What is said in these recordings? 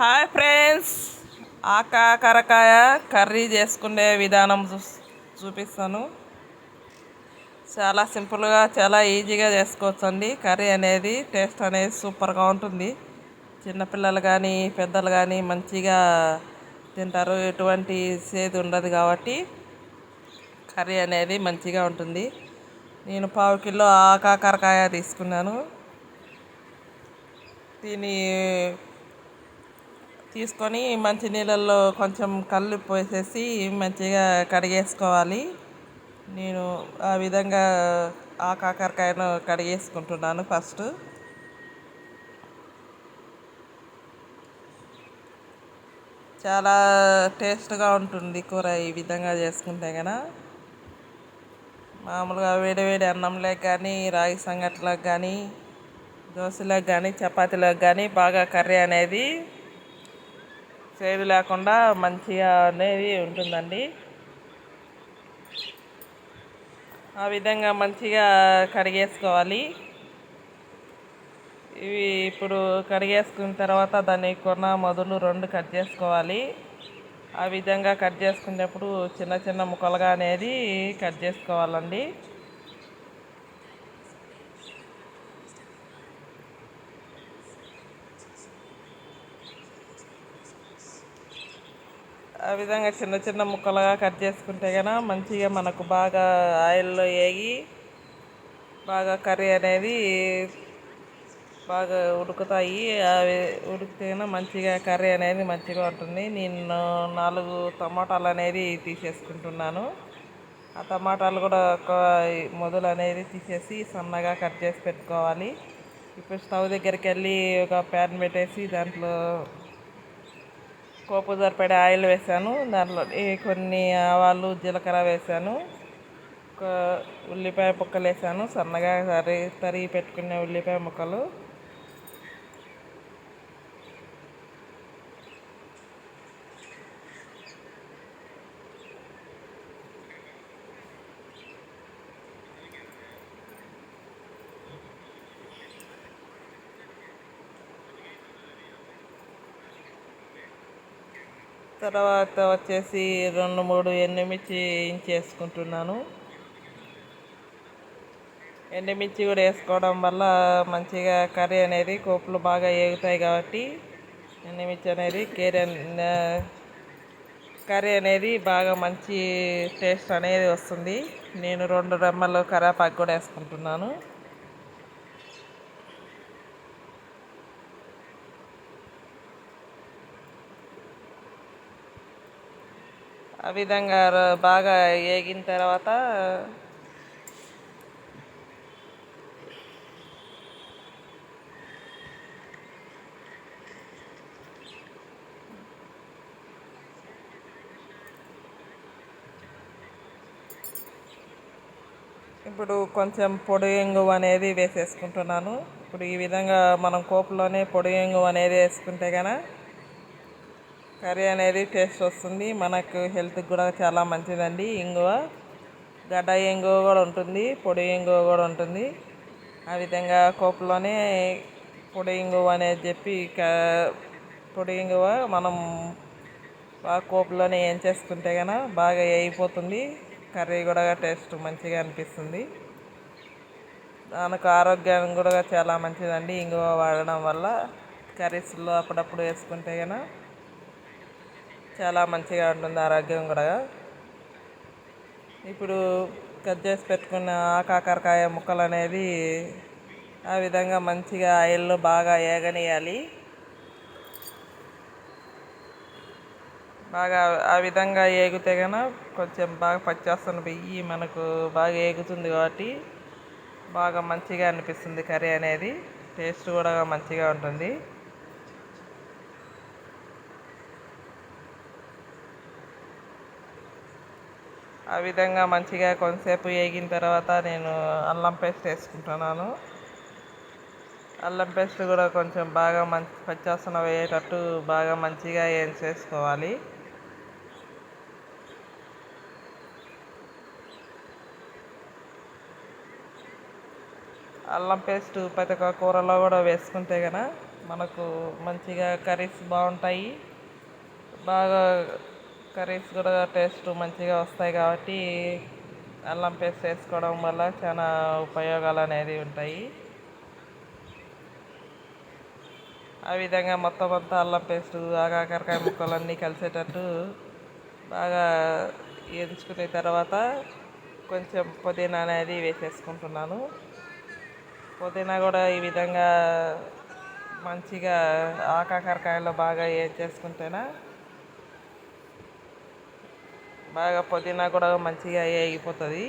Hi friends ఆకాకరకాయ curry చేసుకునే విధానం చూ చూపిస్తాను. చాలా సింపుల్గా చాలా ఈజీగా చేసుకోవచ్చు అండి కర్రీ అనేది టేస్ట్ అనేది సూపర్గా ఉంటుంది. చిన్నపిల్లలు కానీ పెద్దలు కానీ మంచిగా తింటారు. ఎటువంటి సేదు ఉండదు కాబట్టి కర్రీ అనేది మంచిగా ఉంటుంది. నేను పావు కిలో ఆకాకరకాయ తీసుకున్నాను. దీని తీసుకొని మంచి నీళ్ళల్లో కొంచెం కళ్ళు పోసేసి మంచిగా కడిగేసుకోవాలి. నేను ఆ విధంగా ఆ కాకరకాయను కడిగేసుకుంటున్నాను ఫస్ట్. చాలా టేస్ట్గా ఉంటుంది కూర ఈ విధంగా చేసుకుంటే కదా మామూలుగా వేడివేడి అన్నంలోకి కానీ రాగి సంగట్లకు కానీ దోశలకు కానీ చపాతీలకు కానీ బాగా కర్రీ అనేది చేదు లేకుండా మంచిగా అనేది ఉంటుందండి. ఆ విధంగా మంచిగా కడిగేసుకోవాలి. ఇవి ఇప్పుడు కడిగేసుకున్న తర్వాత దాన్ని కొన మొదలు రెండు కట్ చేసుకోవాలి. ఆ విధంగా కట్ చేసుకునేప్పుడు చిన్న చిన్న ముక్కలుగా అనేది కట్ చేసుకోవాలండి. ఆ విధంగా చిన్న చిన్న ముక్కలుగా కట్ చేసుకుంటే కనుక మంచిగా మనకు బాగా ఆయిల్లో వేగి బాగా కర్రీ అనేది బాగా ఉడుకుతాయి. అవి ఉడికితే మంచిగా కర్రీ అనేది మంచిగా ఉంటుంది. నేను నాలుగు టమాటాలు అనేది తీసేసుకుంటున్నాను. ఆ టమాటాలు కూడా ఒక మొదలు అనేది తీసేసి సన్నగా కట్ చేసి పెట్టుకోవాలి. ఇప్పుడు స్టవ్ దగ్గరికి వెళ్ళి ఒక ప్యాన్ పెట్టేసి దాంట్లో కోపు సరిపడే ఆయిల్ వేసాను దాంట్లో కొన్ని ఆవాలు జీలకర్ర వేసాను ఒక ఉల్లిపాయ ముక్కలు వేసాను సన్నగా తరి తరిగి పెట్టుకునే ఉల్లిపాయ ముక్కలు. తర్వాత వచ్చేసి రెండు మూడు ఎండుమిర్చి వేసుకుంటున్నాను ఎండుమిర్చి కూడా వేసుకోవడం వల్ల మంచిగా కర్రీ అనేది కోపులు బాగా ఏగుతాయి కాబట్టి ఎండుమిర్చి అనేది కేరీ కర్రీ అనేది బాగా మంచి టేస్ట్ అనేది వస్తుంది. నేను రెండు రెమ్మలు కరేపాకు కూడా వేసుకుంటున్నాను. ఆ విధంగా బాగా వేగిన తర్వాత ఇప్పుడు కొంచెం పొడి ఎంగు అనేది వేసేసుకుంటున్నాను. ఇప్పుడు ఈ విధంగా మనం కోపులోనే పొడి అనేది వేసుకుంటే కనుక కర్రీ అనేది టేస్ట్ వస్తుంది. మనకు హెల్త్కి కూడా చాలా మంచిదండి. ఇంగువ గడ్డ ఇంగువ కూడా ఉంటుంది పొడి ఇంగువ కూడా ఉంటుంది. ఆ విధంగా కోపులోనే పొడి ఇంగువ అనేది చెప్పి పొడి ఇంగువ మనం బాగా కోపులోనే ఏం చేసుకుంటే కనుక బాగా వేయిపోతుంది కర్రీ కూడా టేస్ట్ మంచిగా అనిపిస్తుంది. దానికి ఆరోగ్యం కూడా చాలా మంచిదండి ఇంగువ వాడడం వల్ల. కర్రీస్లో అప్పుడప్పుడు వేసుకుంటే కనుక చాలా మంచిగా ఉంటుంది ఆరోగ్యం కూడా. ఇప్పుడు కట్ చేసి పెట్టుకున్న కాకరకాయ ముక్కలు అనేవి ఆ విధంగా మంచిగా ఆయిల్లో బాగా ఏగనియాలి. బాగా ఆ విధంగా ఏగితే కనుక కొంచెం బాగా పచ్చేస్తున్న బియ్యి మనకు బాగా ఏగుతుంది కాబట్టి బాగా మంచిగా అనిపిస్తుంది కర్రీ అనేది. టేస్ట్ కూడా మంచిగా ఉంటుంది. ఆ విధంగా మంచిగా కొంతసేపు వేగిన తర్వాత నేను అల్లం పేస్ట్ వేసుకుంటున్నాను. అల్లం పేస్ట్ కూడా కొంచెం బాగా మంచి పచ్చాసన వేయేటట్టు బాగా మంచిగా వేయించేసుకోవాలి. అల్లం పేస్ట్ ప్రతి ఒక్క కూరలో కూడా వేసుకుంటే కనుక మనకు మంచిగా కర్రీస్ బాగుంటాయి. బాగా కర్రీస్ కూడా టేస్ట్ మంచిగా వస్తాయి కాబట్టి అల్లం పేస్ట్ వేసుకోవడం వల్ల చాలా ఉపయోగాలు అనేది ఉంటాయి. ఆ విధంగా మొత్తం అంతా అల్లం పేస్ట్ ఆకాకరకాయ ముక్కలు అన్నీ కలిసేటట్టు బాగా ఎంచుకున్న తర్వాత కొంచెం పుదీనా అనేది వేసేసుకుంటున్నాను. పుదీనా కూడా ఈ విధంగా మంచిగా ఆకాకరకాయలో బాగా వేసేసుకుంటేనే బాగా పుదీనా కూడా మంచిగా వేగిపోతుంది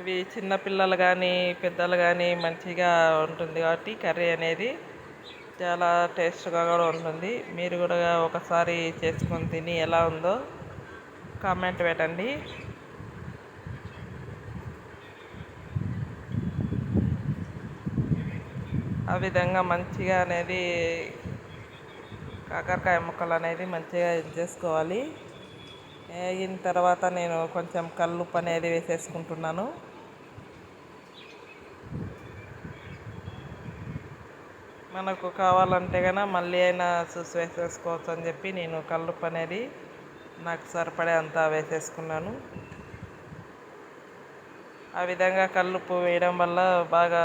ఇవి చిన్నపిల్లలు కానీ పెద్దలు కానీ మంచిగా ఉంటుంది కాబట్టి కర్రీ అనేది చాలా టేస్ట్గా కూడా ఉంటుంది. మీరు కూడా ఒకసారి చేసుకొని తిని ఎలా ఉందో కామెంట్ పెట్టండి. ఆ విధంగా మంచిగా అనేది కాకరకాయ ముక్కలు అనేది మంచిగా ఇది చేసుకోవాలి. వేగిన తర్వాత నేను కొంచెం కల్లుప్పు అనేది వేసేసుకుంటున్నాను. మనకు కావాలంటే కనుక మళ్ళీ అయినా చూసి వేసేసుకోవచ్చు అని చెప్పి నేను కల్లుప్పు అనేది నాకు సరిపడే అంతా వేసేసుకున్నాను. ఆ విధంగా కల్లుప్పు వేయడం వల్ల బాగా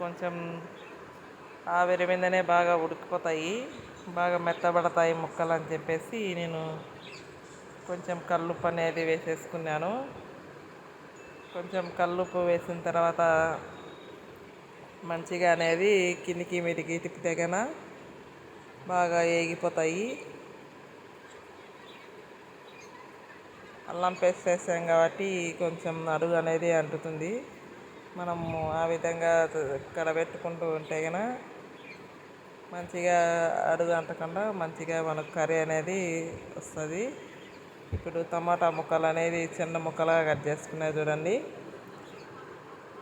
కొంచెం ఆవిరి మీదనే బాగా ఉడికిపోతాయి. బాగా మెత్తబడతాయి ముక్కలు అని చెప్పేసి నేను కొంచెం కల్లుప్పు అనేది వేసేసుకున్నాను. కొంచెం కల్లుప్పు వేసిన తర్వాత మంచిగా అనేది కిందికి మీదికి తిప్పితే కన బాగా ఏగిపోతాయి. అల్లం పేస్ట్ వేసాం కాబట్టి కొంచెం అడుగు అనేది అంటుతుంది. మనము ఆ విధంగా కడబెట్టుకుంటూ ఉంటే కనుక మంచిగా అడుగు అంటకుండా మంచిగా మనకు కర్రీ అనేది వస్తుంది. ఇప్పుడు టమాటా ముక్కలు అనేది చిన్న ముక్కలుగా కట్ చేసుకునే చూడండి.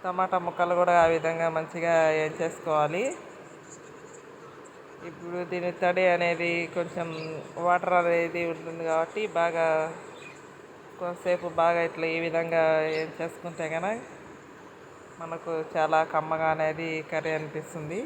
టమాటా ముక్కలు కూడా ఆ విధంగా మంచిగా ఏం చేసుకోవాలి? ఇప్పుడు దీని తడి అనేది కొంచెం వాటర్ అనేది ఉంటుంది కాబట్టి బాగా కొంతసేపు బాగా ఇట్లా ఈ విధంగా ఏం చేసుకుంటే కనుక మనకు చాలా కమ్మగా అనేది కర్రీ అనిపిస్తుంది.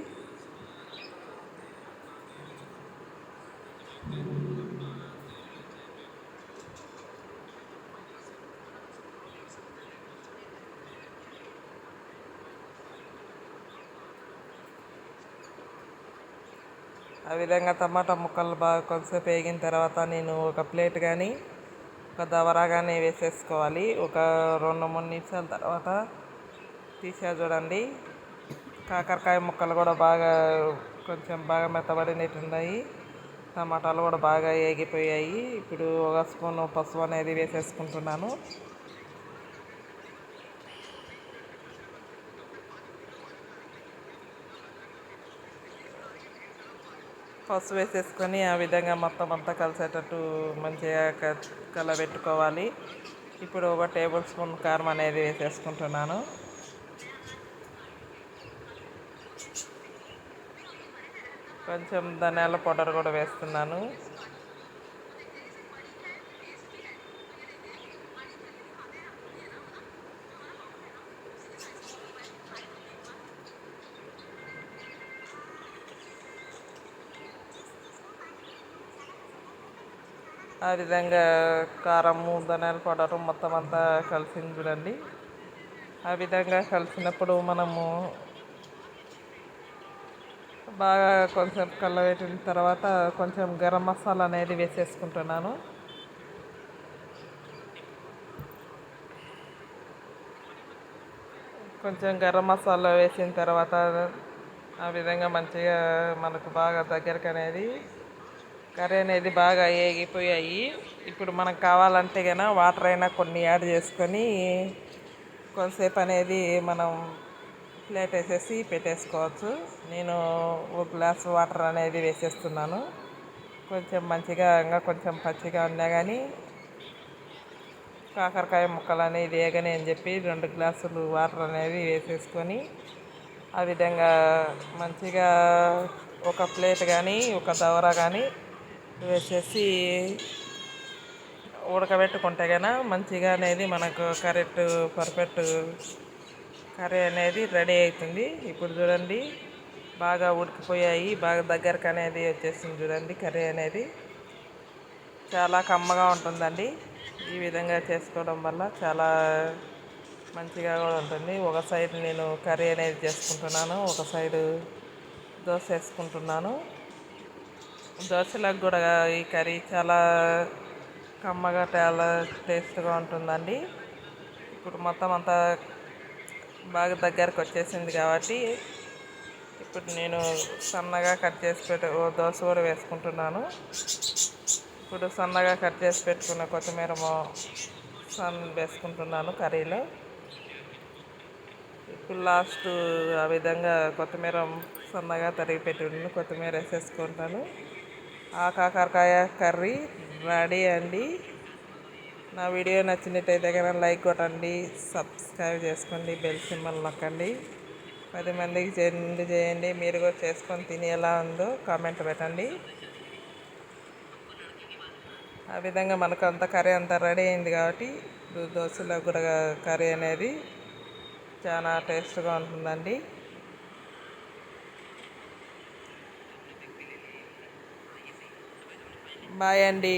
విధంగా టమాటా ముక్కలు బాగా కొంతసేపు వేగిన తర్వాత నేను ఒక ప్లేట్ కానీ ఒక దవరా కానీ వేసేసుకోవాలి. ఒక రెండు మూడు నిమిషాల తర్వాత తీసా చూడండి. కాకరకాయ ముక్కలు కూడా బాగా కొంచెం బాగా మెత్తబడినట్టున్నాయి. టమాటాలు కూడా బాగా వేగిపోయాయి ఇప్పుడు ఒక స్పూన్ పసుపు అనేది వేసేసుకుంటున్నాను. పసుపు వేసేసుకొని ఆ విధంగా మొత్తం అంతా కలిసేటట్టు మంచిగా కలబెట్టుకోవాలి. ఇప్పుడు ఒక టేబుల్ స్పూన్ కారం అనేది వేసేసుకుంటున్నాను. కొంచెం ధనియాల పౌడర్ కూడా వేస్తున్నాను. ఆ విధంగా కారము ధనియాల పౌడర్ మొత్తం అంతా కలిసింది చూడండి. ఆ విధంగా కలిసినప్పుడు మనము బాగా కొంచెం కలబెట్టిన తర్వాత కొంచెం గరం మసాలా అనేది వేసేసుకుంటున్నాను. కొంచెం గరం మసాలా వేసిన తర్వాత ఆ విధంగా మంచిగా మనకు బాగా దగ్గరకు అనేది కర్రీ అనేది బాగా వేగిపోయాయి ఇప్పుడు మనకు కావాలంటే కనుక వాటర్ అయినా కొన్ని యాడ్ చేసుకొని కొంతసేపు అనేది మనం ప్లేట్ వేసేసి పెట్టేసుకోవచ్చు. నేను ఒక గ్లాస్ వాటర్ అనేది వేసేస్తున్నాను. కొంచెం మంచిగా ఇంకా కొంచెం పచ్చిగా ఉన్నా కానీ కాకరకాయ ముక్కలు అనేది వేగని అని చెప్పి రెండు గ్లాసులు వాటర్ అనేది వేసేసుకొని ఆ విధంగా మంచిగా ఒక ప్లేట్ కానీ ఒక దవర కానీ వేసేసి ఉడకబెట్టుకుంటే కనుక మంచిగా అనేది మనకు కరెక్ట్ పర్ఫెక్ట్ కర్రీ అనేది రెడీ అవుతుంది ఇప్పుడు చూడండి బాగా ఉడికిపోయాయి బాగా దగ్గరకు అనేది వచ్చేసింది చూడండి కర్రీ అనేది. చాలా కమ్మగా ఉంటుందండి. ఈ విధంగా చేసుకోవడం వల్ల చాలా మంచిగా కూడా ఉంటుంది. ఒక సైడ్ నేను కర్రీ అనేది చేసుకుంటున్నాను ఒక సైడు దోశ వేసుకుంటున్నాను. దోశలకు కూడా ఈ కర్రీ చాలా కమ్మగా చాలా టేస్ట్గా ఉంటుందండి. ఇప్పుడు మొత్తం అంతా బాగా దగ్గరకు వచ్చేసింది కాబట్టి ఇప్పుడు నేను సన్నగా కట్ చేసి పెట్టు ఓ దోశ కూడా వేసుకుంటున్నాను. ఇప్పుడు సన్నగా కట్ చేసి పెట్టుకున్న కొత్తిమీర సన్ వేసుకుంటున్నాను కర్రీలో. ఇప్పుడు లాస్ట్ ఆ విధంగా కొత్తిమీర సన్నగా తరిగి పెట్టి కొత్తిమీర వేసేసుకుంటాను. ఆ కాకరకాయ కర్రీ రెడీ అండి. నా వీడియో నచ్చినట్టయితే కనుక లైక్ కొట్టండి సబ్స్క్రైబ్ చేసుకోండి బెల్ సింబల్ నొక్కండి. పది మందికి చేయండి చేయండి మీరు కూడా చేసుకొని తిని ఎలా ఉందో కామెంట్ పెట్టండి. ఆ విధంగా మనకు అంత కర్రీ అంతా రెడీ అయింది కాబట్టి దోశలో కూడా కర్రీ అనేది చాలా టేస్ట్గా ఉంటుందండి. బాయ్ అండి